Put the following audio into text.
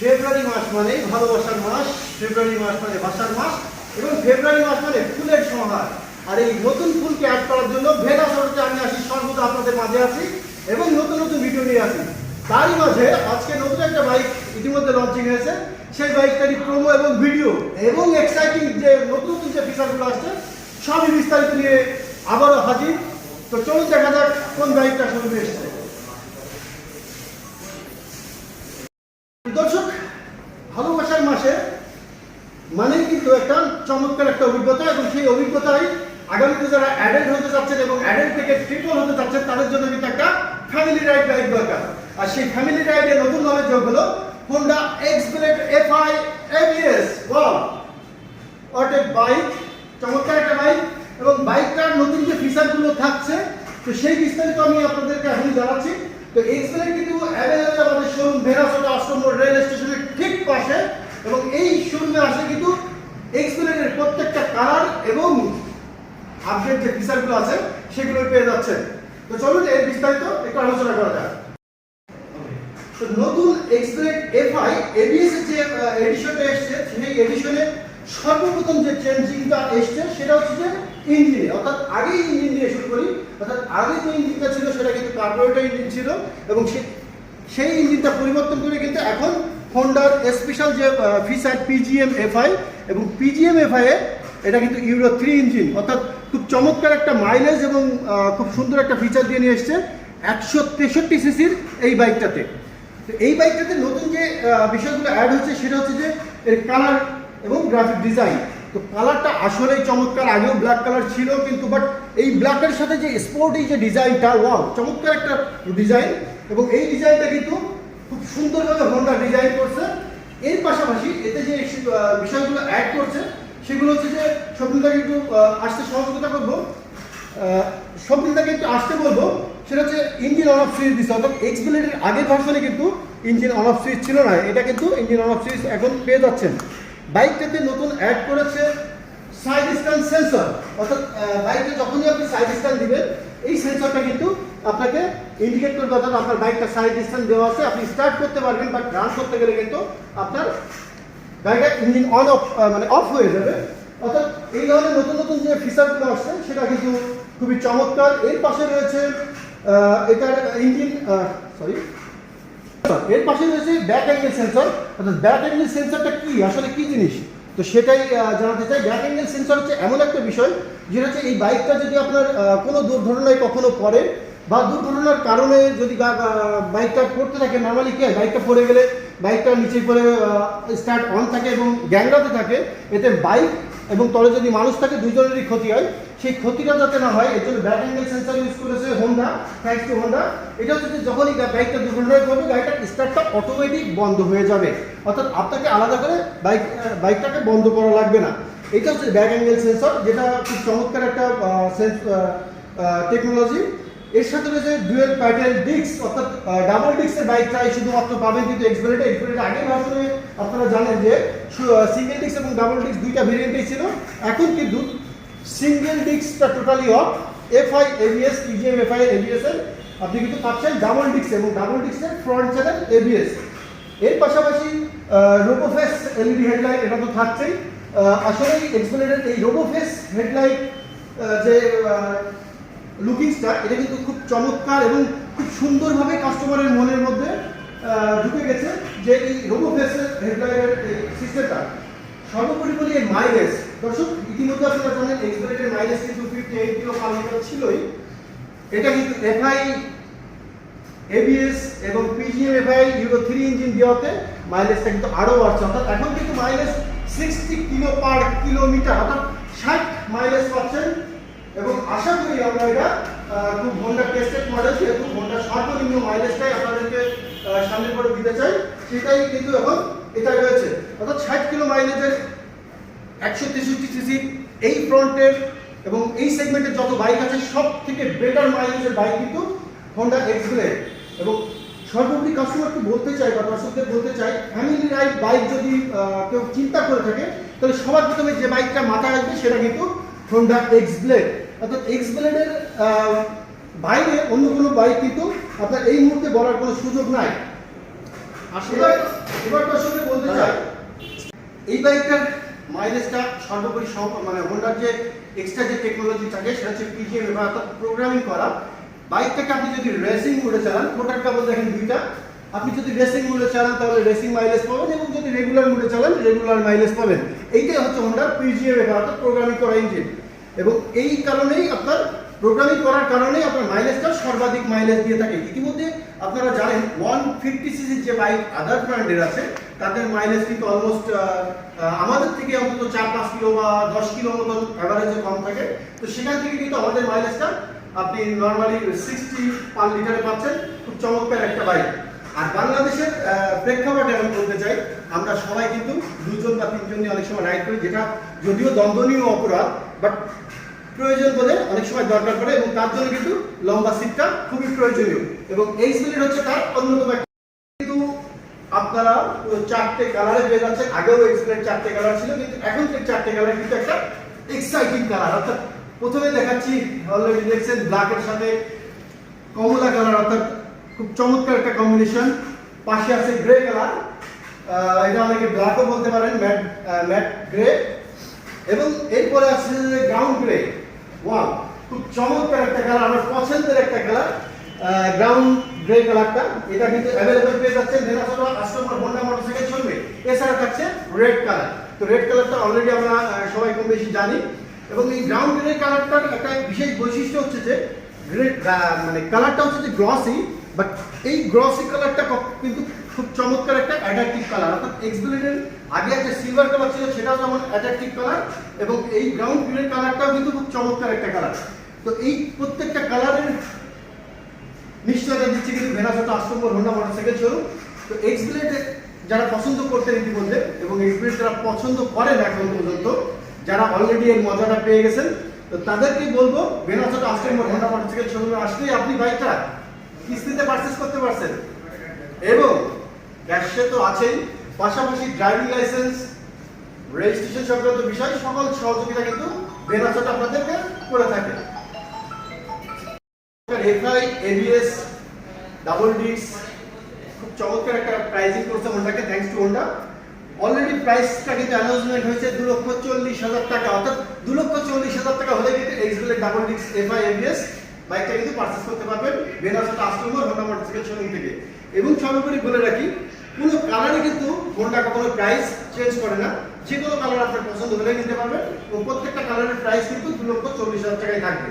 ফেব্রুয়ারি মাস মানে ভালোবাসার মাস, ফেব্রুয়ারি মাস মানে বাসার মাস এবং ফেব্রুয়ারি মাস মানে ফুলের সমাহার আর এই নতুন ফুলকে অ্যাড করার জন্য ভেগা শহরতে আমি আসি, সর্বদা আপনাদের মাঝে আছি এবং নতুন নতুন ভিডিও নিয়ে আসি। তারই মাঝে আজকে নতুন একটা বাইক ইতিমধ্যে লঞ্চিং হয়েছে। সেই বাইকটারই প্রোমো এবং ভিডিও এবং এক্সাইটিং যে নতুন নতুন যে ফিচারগুলো আসছে, সবই বিস্তারিত নিয়ে আবারও হাজির। তো চলুন দেখা যাক কোন বাইকটা শুরু এসেছে। ভালোবাসার মাসে মানে কিন্তু একটা চমৎকার একটা অভিজ্ঞতা এবং সেই অভিজ্ঞতায় আগামীতে যারা অ্যাডাল্ট হতে যাচ্ছেন এবং অ্যাডাল্ট থেকে ট্রিপল হতে যাচ্ছেন তাদের জন্য কিন্তু একটা ফ্যামিলি রাইড বাইক দরকার। আর সেই ফ্যামিলি রাইডে নতুন ভাবে যোগ হলো Honda X Blade F I ABS A bike চমৎকার একটা বাইক এবং বাইকটার নতুন যে ফিচারগুলো থাকছে, তো সেই বিস্তারিত আমি আপনাদেরকে এখন জানাচ্ছি। তো এক্সপ্লেন কিন্তু অ্যাভেলেবল আমাদের শোরুম ভেরাসোটা অষ্টম রোড রেল স্টেশনের ঠিক পাশে এবং এই শোরুমে আসলে কিন্তু এক্সপ্লেনের প্রত্যেকটা কালার এবং আপডেট যে ফিচারগুলো আছে, সেগুলো পেয়ে যাচ্ছে তো চলুন এর বিস্তারিত একটু আলোচনা করা যাক। নতুন এফআই এবিএস যে এসেছে, সেই এডিশনে সর্বপ্রথম যে চেঞ্জিংটা এসছে, সেটা হচ্ছে যে ইঞ্জিনে অর্থাৎ আগেই ইঞ্জিন দিয়ে শুরু করি, অর্থাৎ আগে যে ইঞ্জিনটা ছিল, সেটা কিন্তু কার্বোরেটর ইঞ্জিন ছিল, এবং সেই ইঞ্জিনটা পরিবর্তন করে কিন্তু এখন হোন্ডার স্পেশাল যে ফিচার পিজিএম এফআই এবং পিজিএম এফআই এটা কিন্তু ইউরো থ্রি ইঞ্জিন অর্থাৎ খুব চমৎকার একটা মাইলেজ এবং খুব সুন্দর একটা ফিচার দিয়ে নিয়ে এসছে একশো তেষট্টি সিসির এই বাইকটাতে তো এই বাইকটাতে নতুন যে বিষয়গুলো অ্যাড হচ্ছে সেটা হচ্ছে যে এর কালার এবং গ্রাফিক ডিজাইন তো কালারটা আসলেই চমৎকার, আগেও ব্ল্যাক কালার ছিল কিন্তু বাট এই ব্ল্যাকের সাথে যে স্পোর্টি যে ডিজাইনটা ওয়াও চমৎকার একটা ডিজাইন এবং এই ডিজাইনটা কিন্তু খুব সুন্দরভাবে হোন্ডা ডিজাইন করছে। এর পাশাপাশি এতে যে বিষয়গুলো অ্যাড করছে, সেগুলো হচ্ছে যে স্বপ্নটাকে একটু আসতে সহযোগিতা করব। স্বপ্নটাকে একটু আসতে বলব, সেটা হচ্ছে ইঞ্জিন অন অফ সুইচ দিচ্ছে অর্থাৎ এক্স ব্লেডের আগের ভার্সনে কিন্তু ইঞ্জিন অন অফ সুইচ ছিল না, এটা কিন্তু ইঞ্জিন অন অফ সুইচ এখন পেয়ে যাচ্ছেন। বাইকটাতে নতুন অ্যাড করেছে সাইড স্ট্যান্ড সেন্সর অর্থাৎ বাইকে যখনই আপনি সাইড স্ট্যান্ড দিবেন, এই সেন্সরটা কিন্তু আপনাকে ইন্ডিকেট করবে অর্থাৎ আপনার বাইকটা সাইড স্ট্যান্ড দেওয়া আছে, আপনি স্টার্ট করতে পারবেন বাট রান করতে গেলে কিন্তু আপনার গাড়িটা ইঞ্জিন অন অফ মানে অফ হয়ে যাবে। অর্থাৎ এই ধরনের নতুন নতুন যে ফিচারগুলো আসছে, সেটা কিন্তু খুবই চমৎকার। এর পাশে রয়েছে এটার ইঞ্জিন সরি এর পাশে রয়েছে ব্যাক অ্যাঙ্গেল সেন্সর অর্থাৎ ব্যাক অ্যাঙ্গেল সেন্সরটা কি? আসলে কি জিনিস? তো সেটাই জানাতে চাই। ব্যাক অ্যাঙ্গেল সেন্সর হচ্ছে এমন একটা বিষয়, যেটা হচ্ছে এই বাইকটা যদি আপনার কোনো দুর্ঘটনায় কখনো পড়ে বা দুর্ঘটনার কারণে যদি বাইকটা পড়তে থাকে নর্মালি কি বাইকটা পড়ে গেলে বাইকটা নিচে পড়ে স্টার্ট অন থাকে এবং গ্যাংরাতে থাকে, এতে বাইক এবং তলে যদি মানুষ থাকে, দুজনেরই ক্ষতি হয়। সেই ক্ষতিটা যাতে না হয়, এর জন্য ব্যাক অ্যাঙ্গেল সেন্সর ইউজ করেছে হোন্ডা থ্যাংকস টু হোন্ডা এটা হচ্ছে যখনই বাইকটা দুর্ঘটনায় পড়বে গাড়িটার স্টার্টটা অটোমেটিক বন্ধ হয়ে যাবে। অর্থাৎ আপনাকে আলাদা করে বাইক বাইকটাকে বন্ধ করা লাগবে না। এটা হচ্ছে ব্যাক অ্যাঙ্গেল সেন্সর যেটা খুব চমৎকার একটা টেকনোলজি এর সাথে রয়েছে ডুয়েল প্যাটেল ডিস্ক অর্থাৎ ডাবল ডিস্কের বাইকটাই শুধুমাত্র পাবেন কিন্তু এক্সপেরিটা এক্সপেরিটা আগের ভার্সনে আপনারা জানেন যে সিঙ্গেল ডিস্ক এবং ডাবল ডিস্ক দুইটা ভেরিয়েন্টই ছিল। এখন কিন্তু সিঙ্গেল ডিস্কটা totally off FI ABS EGM FI ABS এর। আপনি কিন্তু পাচ্ছেন ডাবল ডিস্ক এবং ডাবল ডিস্কের ফ্রন্ট চ্যানেল এবিএস এর পাশাপাশি রোবোফেস এলইডি হেডলাইট এটা তো থাকছেই। আসলে এক্সপ্লেনের এই রোবোফেস হেডলাইট যে লুকিংসটা এটা কিন্তু খুব চমৎকার এবং খুব সুন্দরভাবে কাস্টমারের মনের মধ্যে ঢুকে গেছে যে এই রোবোফেসের হেডলাইটের এই সিস্টেমটা সর্বোপরি বলি এই মাইলেজ দর্শক, ইতিমধ্যে আপনারা জানেন এক্সপ্লেনের মাইলেজ কিন্তু ফিফটি এইট কিলো পার ছিলই। এটা কিন্তু এফআই এবিএস এবং পিজিএমএফআই ইউরো থ্রি ইঞ্জিন দেওয়াতে মাইলেজটা কিন্তু আরও বাড়ছে। অর্থাৎ এখন কিন্তু mileage sixty kilo per kilometre অর্থাৎ ষাট মাইলেজ পাচ্ছেন এবং আশা করি আমরা এটা খুব হোন্ডা টেস্টেড মডেল যেহেতু হোন্ডা সর্বনিম্ন মাইলেজটাই আপনাদেরকে সামনে করে দিতে চাই, সেটাই কিন্তু এখন এটা রয়েছে। অর্থাৎ ষাট কিলো মাইলেজের একশো তেষট্টি সিসি এই ফ্রন্টের এবং এই সেগমেন্টের যত বাইক আছে সব থেকে বেটার মাইলেজের বাইক কিন্তু হোন্ডা এক্সপ্লেন এবং সর্বোপরি কাস্টমারকে বলতে চাই বা দর্শকদের বলতে চাই ফ্যামিলি রাইড বাইক যদি কেউ চিন্তা করে থাকে, তাহলে সবার প্রথমে যে বাইকটা মাথায় রাখবে সেটা কিন্তু হোন্ডা এক্স ব্লেড অর্থাৎ এক্স ব্লেডের বাইরে অন্য কোনো বাইক কিন্তু আপনার এই মুহূর্তে বলার কোনো সুযোগ নাই। এবার এবার দর্শক এই বাইকটার মাইলেজটা সর্বোপরি মানে হোন্ডার যে এক্সট্রা যে টেকনোলজি থাকে সেটা হচ্ছে পিজিএম এবং অর্থাৎ প্রোগ্রামিং করা। বাইকটাকে আপনি যদি রেসিং মোডে চালান মোটর কাবল দেখেন দুইটা। আপনি যদি রেসিং মোডে চালান তাহলে রেসিং মাইলেজ পাবেন এবং যদি রেগুলার মোডে চালান রেগুলার মাইলেজ পাবেন। এইটাই হচ্ছে হোন্ডার পিজিএম এবং অর্থাৎ প্রোগ্রামিং করা ইঞ্জিন এবং এই কারণেই আপনার প্রোগ্রামিং করার কারণেই আপনার মাইলেজটা সর্বাধিক মাইলেজ দিয়ে থাকে। ইতিমধ্যে আপনারা জানেন ওয়ান ফিফটি সিসির যে বাইক আদার ব্র্যান্ডের আছে তাদের মাইলেজ কিন্তু অলমোস্ট আমাদের থেকে অন্তত চার, পাঁচ কিলো বা দশ কিলো মতন অ্যাভারেজে কম থাকে। তো সেখান থেকে কিন্তু আমাদের মাইলেজটা আপনি নর্মালি সিক্সটি পার লিটারে পাচ্ছেন। খুব চমৎকার একটা বাইক আর বাংলাদেশের প্রেক্ষাপটে আমি বলতে চাই, আমরা সবাই কিন্তু দুজন বা তিনজন নিয়ে অনেক সময় রাইড করি, যেটা যদিও দ্বন্দ্বনীয় অপরাধ বাট প্রয়োজন বলে অনেক সময় দরকার পড়ে এবং তার জন্য কিন্তু লম্বা সিটটা খুবই প্রয়োজনীয়। এবং এই স্পিড হচ্ছে তার অন্যতম কিন্তু আপনারা চারটে কালারে পেয়ে যাচ্ছেন। আগেও এক্সপ্লেন চারটে কালার ছিল, কিন্তু এখন চারটে কালার কিন্তু একটা এক্সাইটিং কালার অর্থাৎ প্রথমে দেখাচ্ছি অলরেডি দেখছেন ব্ল্যাকের সাথে কমলা কালার অর্থাৎ খুব চমৎকার একটা কম্বিনেশন পাশে আছে গ্রে কালার এটা অনেকে ব্ল্যাকও বলতে পারেন ম্যাট ম্যাট গ্রে এবং এরপরে আছে গ্রাউন্ড গ্রে চমৎকার একটা কালার আমার পছন্দের একটা কালার গ্রাউন্ড গ্রে কালারটা এটা কিন্তু অ্যাভেলেবল পেয়ে যাচ্ছেন দেনাসোটা কাস্টমার হোন্ডা মোটরসাইকেল চলবে। এছাড়া থাকছে রেড কালার তো রেড কালারটা অলরেডি আমরা সবাই কম বেশি জানি। এবং এই গ্রাউন্ড গ্রে কালারটার একটা বিশেষ বৈশিষ্ট্য হচ্ছে যে মানে কালারটা হচ্ছে যে গ্লসি বাট এই গ্লসি কালারটা কিন্তু খুব চমৎকার একটা অ্যাট্রাকটিভ কালার অর্থাৎ এক্সবিলিটের আগে একটা সিলভার কালার ছিল, সেটাও যেমন অ্যাট্রাকটিভ কালার এবং এই গ্রাউন্ড গ্রে কালারটাও কিন্তু খুব চমৎকার একটা কালার তো এই প্রত্যেকটা কালারের নিশ্চয়তা দিচ্ছে কিন্তু ভেনাসটা আশ্রম্বর হোন্ডা মোটরসাইকেল শোরুম তো এক্সবিলেট যারা পছন্দ করতেন ইতিমধ্যে এবং এক্সবিলেট যারা পছন্দ করেন এখন পর্যন্ত, যারা অলরেডি এর মজাটা পেয়ে গেছেন, তো তাদেরকে বলব ভেনাসটা আশ্রম্বর হোন্ডা মোটরসাইকেল শোরুমে আসলেই আপনি বাইকটা কিস্তিতে পারচেস করতে পারছেন। এবং ক্যাশে তো আছেই, পাশাপাশি ড্রাইভিং লাইসেন্স রেজিস্ট্রেশন সংক্রান্ত বিষয়, সকল সহযোগিতা কিন্তু বেনাচট আপনাদেরকে করে থাকে। এফআই এবিএস ডাবল ডিস্ক খুব চমৎকার একটা প্রাইজিং করছে হোন্ডাকে থ্যাঙ্কস টু হোন্ডা অলরেডি প্রাইসটা কিন্তু অ্যানাউন্সমেন্ট হয়েছে দু লক্ষ চল্লিশ হাজার টাকা, অর্থাৎ দু লক্ষ চল্লিশ হাজার টাকা হলে কিন্তু এক্সবেলের ডাবল ডিস্ক এফআই এবিএস বাইকটা কিন্তু পারচেস করতে পারবেন বেনাচট আশ্রমর হোন্ডা মোটরসাইকেল শোরুম থেকে। এবং সর্বোপরি বলে রাখি, কোনো কালারে কিন্তু হোন্ডা কখনো প্রাইস চেঞ্জ করে না। যে কোনো কালার আপনার পছন্দ হলে নিতে পারবেন এবং প্রত্যেকটা কালারের প্রাইস কিন্তু দু লক্ষ চল্লিশ হাজার টাকায় থাকবে।